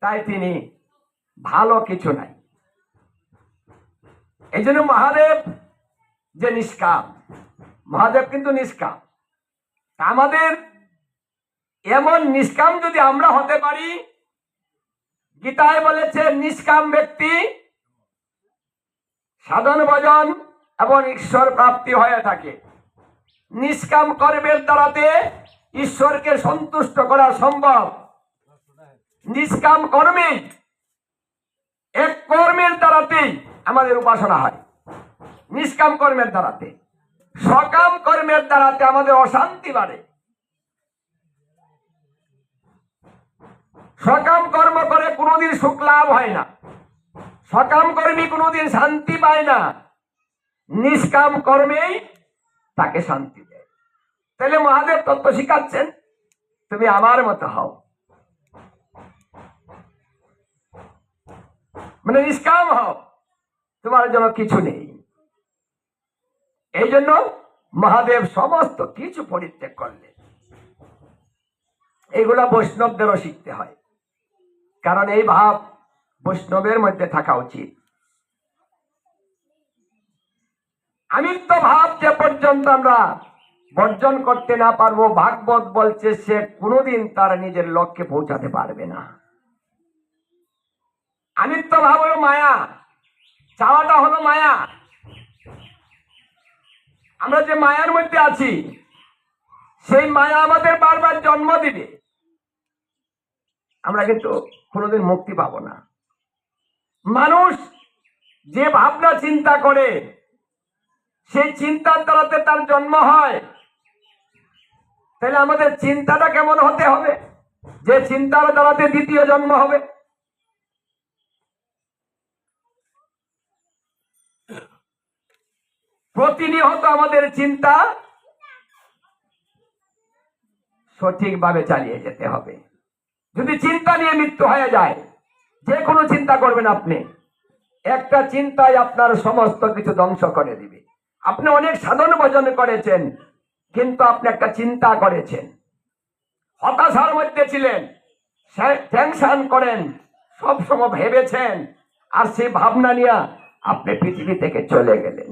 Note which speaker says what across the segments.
Speaker 1: তাই তিনি ভালো কিছু নাই। এই জন্য মহাদেব যে নিষ্কাম, মহাদেব কিন্তু নিষ্কাম। আমাদের এমন নিষ্কাম যদি আমরা হতে পারি, গীতায় বলেছে নিষ্কাম ব্যক্তি সাধন ভজন এবং ঈশ্বর প্রাপ্তি হয়ে থাকে। নিষ্কাম কর্মের দ্বারাতে ঈশ্বরকে সন্তুষ্ট করা সম্ভব। নিষ্কাম কর্মে, এক কর্মের দ্বারাতেই আমাদের উপাসনা হয়। নিষ্কাম কর্মের দ্বারাতে। সকাম কর্মের দ্বারাতে আমাদের অশান্তি বাড়ে। সকাম কর্ম করে কোনোদিন সুখ লাভ হয় না। সকাম কর্মী কোনোদিন শান্তি পায় না। নিষ্কাম কর্মেই তাকে শান্তি দেয়। তাহলে মহাদেব তত্ত্ব শিখাচ্ছেন, তুমি আমার মতো হও। মানে নিষ্কাম হও। তোমার জন্য কিছু নেই। এই জন্য মহাদেব সমস্ত কিছু পরিত্যাগ করলেন এগুলা বৈষ্ণবদেরও শিখতে হয়। কারণ এই ভাব বৈষ্ণবের মধ্যে থাকা উচিত। আমিত্ব ভাব যে পর্যন্ত আমরা বর্জন করতে না পারব, ভাগবত বলছে সে কোনোদিন তার নিজের লক্ষ্যে পৌঁছাতে পারবে না। আমিত্ব ভাব হলো মায়া। চাওয়াটা হলো মায়া। আমরা যে মায়ার মধ্যে আছি, সেই মায়া আমাদের বারবার জন্ম দিবে। আমরা কিন্তু কোনোদিন মুক্তি পাবো না। মানুষ যে ভাবনা চিন্তা করে, সেই চিন্তার দ্বারাতে তার জন্ম হয়। তাহলে আমাদের চিন্তাটা কেমন হতে হবে? যে চিন্তার দ্বারাতে দ্বিতীয় জন্ম হবে। প্রতিনিয়ত আমাদের চিন্তা সঠিকভাবে চালিয়ে যেতে হবে। যদি চিন্তা নিয়ে মৃত্যু হয়ে যায়, যে কোনো চিন্তা করবেন আপনি। একটা চিন্তায় আপনার সমস্ত কিছু ধ্বংস করে দিবে। আপনি অনেক সাধন ভজন করেছেন, কিন্তু আপনি একটা চিন্তা করেছেন। হতাশার মধ্যে ছিলেন টেনশন করেন, সবসময় ভেবেছেন, আর সেই ভাবনা নিয়ে আপনি পৃথিবী থেকে চলে গেলেন।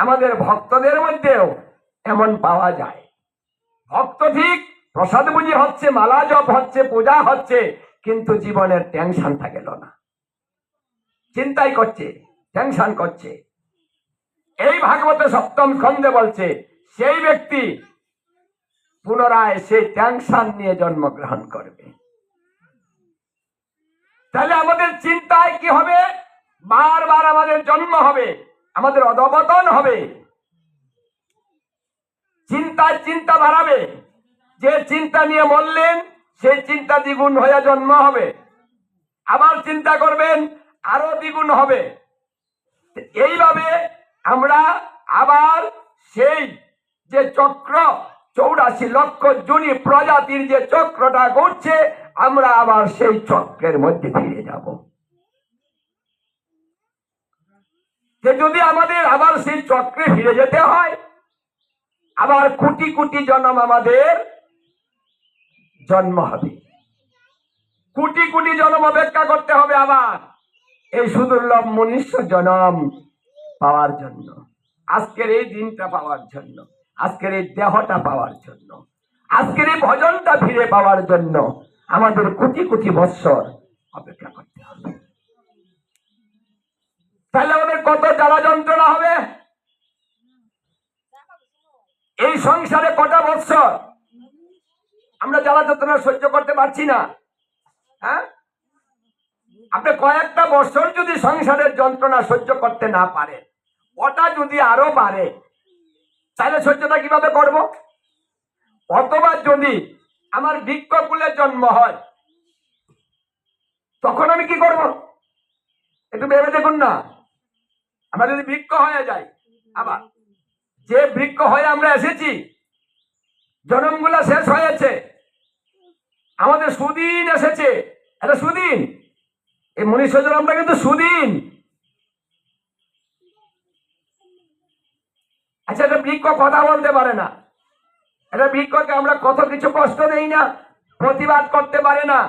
Speaker 1: আমাদের ভক্তদের মধ্যেও এমন পাওয়া যায়। ভক্ত ঠিক প্রসাদ বুঝি হচ্ছে, মালা জপ হচ্ছে, পূজা হচ্ছে, কিন্তু জীবনের টেনশন থাকেল না। চিন্তাই করছে, টেনশন করছে। এই ভাগবত সপ্তম খন্দে বলছে, সেই ব্যক্তি পুনরায় সেই টেনশন নিয়ে জন্মগ্রহণ করবে। তাহলে আমাদের চিন্তায় কি হবে? বারবার আমাদের জন্ম হবে। আমাদের অধপতন হবে। চিন্তায় চিন্তা বাড়াবে। যে চিন্তা নিয়ে মরলেন, সেই চিন্তা দ্বিগুণ হয়ে জন্ম হবে। আবার চিন্তা করবেন, আরও দ্বিগুণ হবে। এইভাবে আমরা আবার সেই যে চক্র, চৌরাশি লক্ষ জুনি প্রজাতির যে চক্রটা ঘুরছে আমরা আবার সেই চক্রের মধ্যে ফিরে যাব। যে যদি আমাদের আবার সেই চক্রে ফিরে যেতে হয়, আবার কোটি কোটি জন্ম আমাদের জন্ম হবে। কোটি কোটি জন্ম অপেক্ষা করতে হবে আবার। এই সুদুর্লভ মনুষ্য জনম পাওয়ার জন্য, আজকের এই দিনটা পাওয়ার জন্য, আজকের এই দেহটা পাওয়ার জন্য, আজকের এই ভজনটা ফিরে পাওয়ার জন্য আমাদের কোটি কোটি বৎসর অপেক্ষা করতে তাহলে আমাদের কত জ্বালা যন্ত্রণা হবে? এই সংসারে কটা বৎসর? আমরা জ্বালা যন্ত্রণা সহ্য করতে পারছি না। হ্যাঁ? আপনি কয়েকটা বছর যদি সংসারের যন্ত্রণা সহ্য করতে না পারে ওটা যদি আরও বাড়ে, তাহলে সহ্যটা কীভাবে করব? অথবা যদি আমার বৃক্ষকুলের জন্ম হয়, তখন আমি কি করব? একটু ভেবে দেখুন না। আমরা যদি বৃক্ষ হয়ে যাই, আবার যে বৃক্ষ হয়ে আমরা এসেছি, জন্মগুলা শেষ হয়েছে, আমাদের সুদিন এসেছে। এটা সুদিন। এই মনীষ জন্মটা কিন্তু সুদিন। আচ্ছা এটা বৃক্ষ কথা বলতে পারে না। এটা বৃক্ষকে আমরা কত কিছু কষ্ট দেই না, প্রতিবাদ করতে পারে না।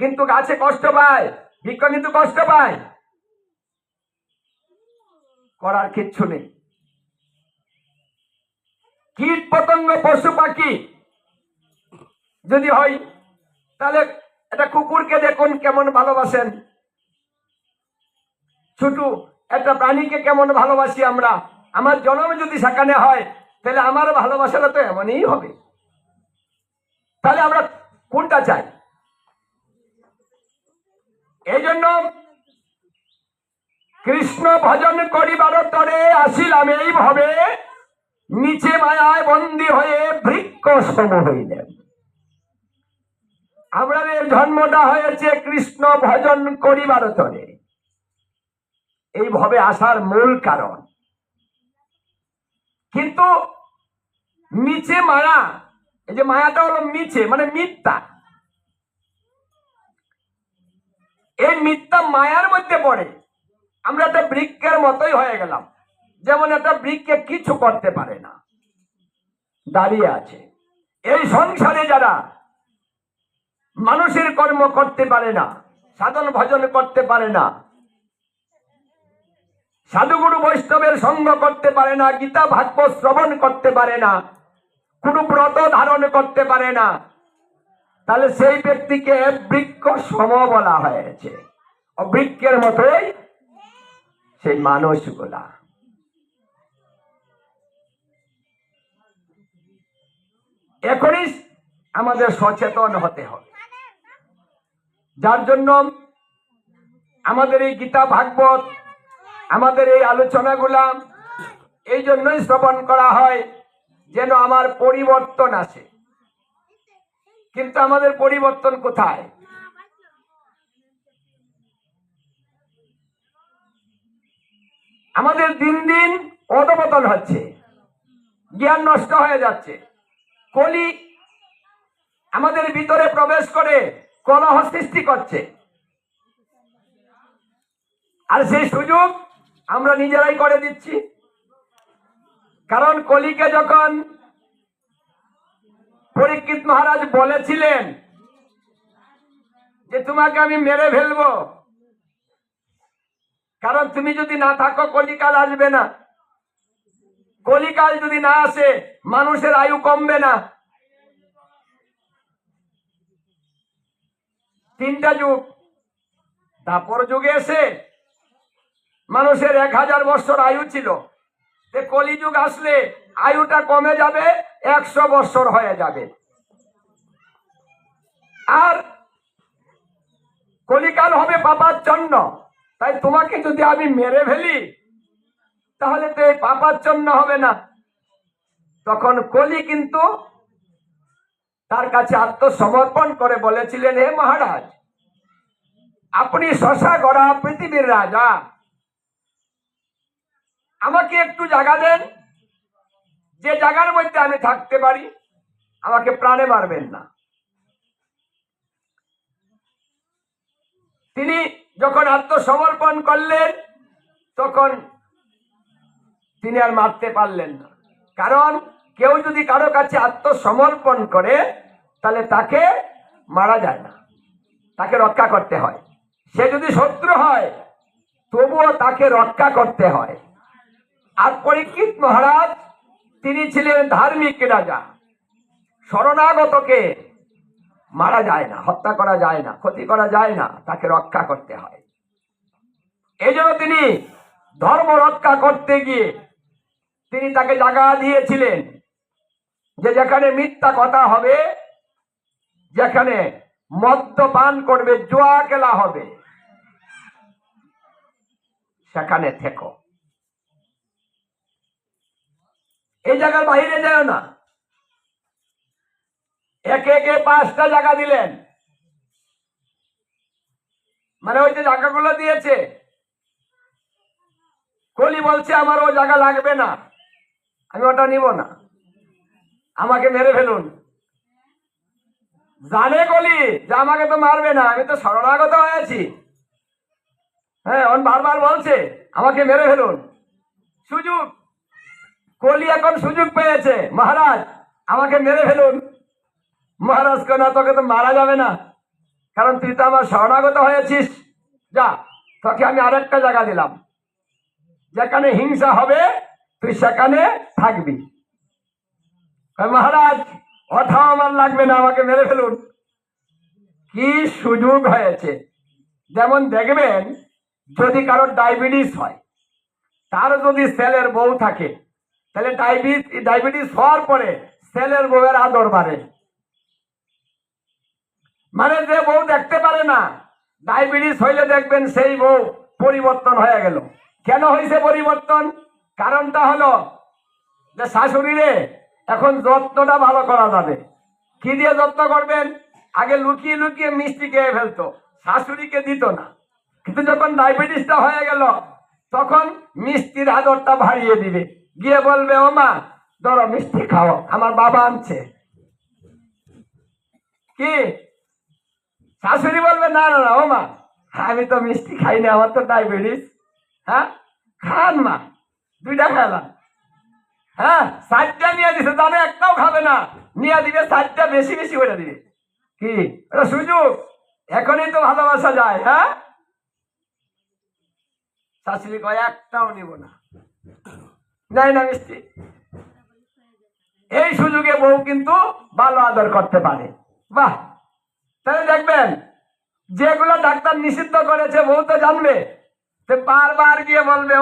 Speaker 1: কিন্তু গাছে কষ্ট পায়, বৃক্ষ কিন্তু কষ্ট পায়। করার কিচ্ছু নেই। কীট পতঙ্গ পশু পাখি যদি হয়, তাহলে একটা কুকুরকে দেখুন কেমন ভালোবাসেন। ছোট, একটা প্রাণীকে কেমন ভালোবাসি আমরা। আমার জন্ম যদি সেখানে হয়, তাহলে আমার ভালোবাসাটা তো এমনই হবে। তাহলে আমরা কোনটা চাই? এই জন্য কৃষ্ণ ভজন করিবার তরে আসিলাম এই ভাবে নিচে মায়ায় বন্দী হয়ে বৃক্ষ সম হইলেন। আমাদের জন্মটা হয়েছে কৃষ্ণ ভজন করিবার তরে। এইভাবে আসার মূল কারণ। কিন্তু মিছে মায়া, এই যে মায়াটা হলো মিছে মানে মিথ্যা। এই মিথ্যা মায়ার মধ্যে পড়ে। আমরা একটা বৃক্ষের মতোই হয়ে গেলাম। যেমন একটা বৃক্ষে কিছু করতে পারে না। দাঁড়িয়ে আছে। এই সংসারে যারা মানুষের কর্ম করতে পারে না, সাধন ভজন করতে পারে না, সাধুগুরু বৈষ্ণবের সঙ্গ করতে পারে না, গীতা ভাগ্য শ্রবণ করতে পারে না, কোনো ব্রত ধারণ করতে পারে না, তাহলে সেই ব্যক্তিকে বৃক্ষ সম বলা হয়েছে। বৃক্ষের মতোই সেই মানুষগুলা। এখনই আমাদের সচেতন হতে হবে। যার জন্য আমাদের এই গীতা ভাগবত, আমাদের এই আলোচনাগুলা, এই জন্যই শ্রবণ করা হয় যেন আমার পরিবর্তন আসে। কিন্তু আমাদের পরিবর্তন কোথায়? আমাদের দিন দিন অধপতন হচ্ছে। জ্ঞান নষ্ট হয়ে যাচ্ছে। কলি আমাদের ভিতরে প্রবেশ করে কলহ সৃষ্টি করছে। আর সেই সুযোগ আমরা নিজেরাই করে দিচ্ছি। কারণ কলিকে যখন পরীক্ষিত মহারাজ বলেছিলেন যে, তোমাকে আমি মেরে ফেলব। কারণ তুমি যদি না থাকো, কলিকাল আসবে না। কলিকাল যদি না আসে, মানুষের আয়ু কমবে না। তিনটা যুগ। তারপর যুগে এসে মানুষের এক হাজার বছর আয়ু ছিল। কলিযুগ আসলে আয়ুটা কমে যাবে, একশো বছর হয়ে যাবে। আর কলিকাল হবে পাপার জন্য। তাই তোমাকে যদি আমি মেরে ফেলি, তাহলে তো এই পাপার জন্য হবে না। তখন কলি কিন্তু তার কাছে আত্মসমর্পণ করে বলেছিলেন, হে মহারাজ, আপনি শশা গড়া পৃথিবীর রাজা। আমাকে একটু জায়গা দেন, যে জায়গার মধ্যে আমি থাকতে পারি। আমাকে প্রাণে মারবেন না। তিনি যখন আত্মসমর্পণ করলেন, তখন তিনি আর মারতে পারলেন না। কারণ কেউ যদি কারও কাছে আত্মসমর্পণ করে, তাহলে তাকে মারা যায় না। তাকে রক্ষা করতে হয়। সে যদি শত্রু হয়, তবুও তাকে রক্ষা করতে হয়। আর পরীক্ষিত মহারাজ, তিনি ছিলেন ধার্মিক রাজা, শরণাগতকে মারা যায় না, হত্যা করা যায় না, ক্ষতি করা যায় না, তাকে রক্ষা করতে হয়। এই জন্য তিনি ধর্ম রক্ষা করতে গিয়ে তিনি তাকে জায়গা দিয়েছিলেন যে যেখানে মিথ্যা কথা হবে, যেখানে মদ্যপান করবে, জোয়া খেলা হবে, সেখানে থেকো। এই জায়গার বাইরে যায় না। একে একে পাঁচটা জায়গা দিলেন। মানে ওই যে জায়গাগুলো দিয়েছে। কলি বলছে, আমার ও জায়গা লাগবে না। আমি ওটা নিব না। আমাকে মেরে ফেলুন। জানে কলি যে আমাকে তো মারবে না, আমি তো শরণাগত হয়েছি। হ্যাঁ অন বারবার বলছে, আমাকে মেরে ফেলুন। সুযোগ। কলি এখন সুযোগ পেয়েছে। মহারাজ, আমাকে মেরে ফেলুন। মহারাজ কেন তোকে তো মারা যাবে না? কারণ তুই তো আমার শরণাগত হয়েছিস। যা, তোকে আমি আরেকটা জায়গা দিলাম। যেখানে হিংসা হবে, তুই সেখানে থাকবি। মহারাজ ওঠাও আমার লাগবে না, আমাকে মেরে ফেলুন। কি সুযোগ হয়েছে। যেমন দেখবেন, যদি কারোর ডায়াবেটিস হয়, তার যদি সেলের বউ থাকে, তাহলে ডায়াবেটিস ডায়াবেটিস হওয়ার পরে সেলের বউয়ের আদর বাড়ে। মানে যে বউ দেখতে পারে না, ডায়াবেটিস হইলে দেখবেন সেই বউ পরিবর্তন হয়ে গেল। কেন হয়েছে পরিবর্তন? কারণটা হলো যে শাশুড়িরে এখন যত্নটা ভালো করা যাবে। কি দিয়ে যত্ন করবেন? আগে লুকিয়ে লুকিয়ে মিষ্টি খেয়ে ফেলতো, শাশুড়িকে দিত না। কিন্তু যখন ডায়াবেটিসটা হয়ে গেল, তখন মিষ্টির আদরটা বাড়িয়ে দিবে। গিয়ে বলবে, ও মা, ধরো মিষ্টি খাও, আমার বাবা আনছে। কি? শাশুড়ি বলবে, না না না, ও মা, আমি তো মিষ্টি খাই না, আমার তো ডায়াবেটিস। হ্যাঁ? খান মা, দুইটা খেলাম হ্যাঁ? চারটা নিয়ে দিছে, জানে একটাও খাবে না। নিয়ে দিবে চারটা বেশি বেশি করে দিবে। কি? এটা সুযোগ। এখনই তো ভালোবাসা যায় হ্যাঁ? শাশুড়ি কয়, একটাও নিব না। নাই না মিষ্টি। এই সুযোগে বউ কিন্তু ভালো আদর করতে পারে। বাহ! তাহলে দেখবেন যেগুলো ডাক্তার নিষিদ্ধ করেছে বউ তো জানবে। বারবার গিয়ে বলবে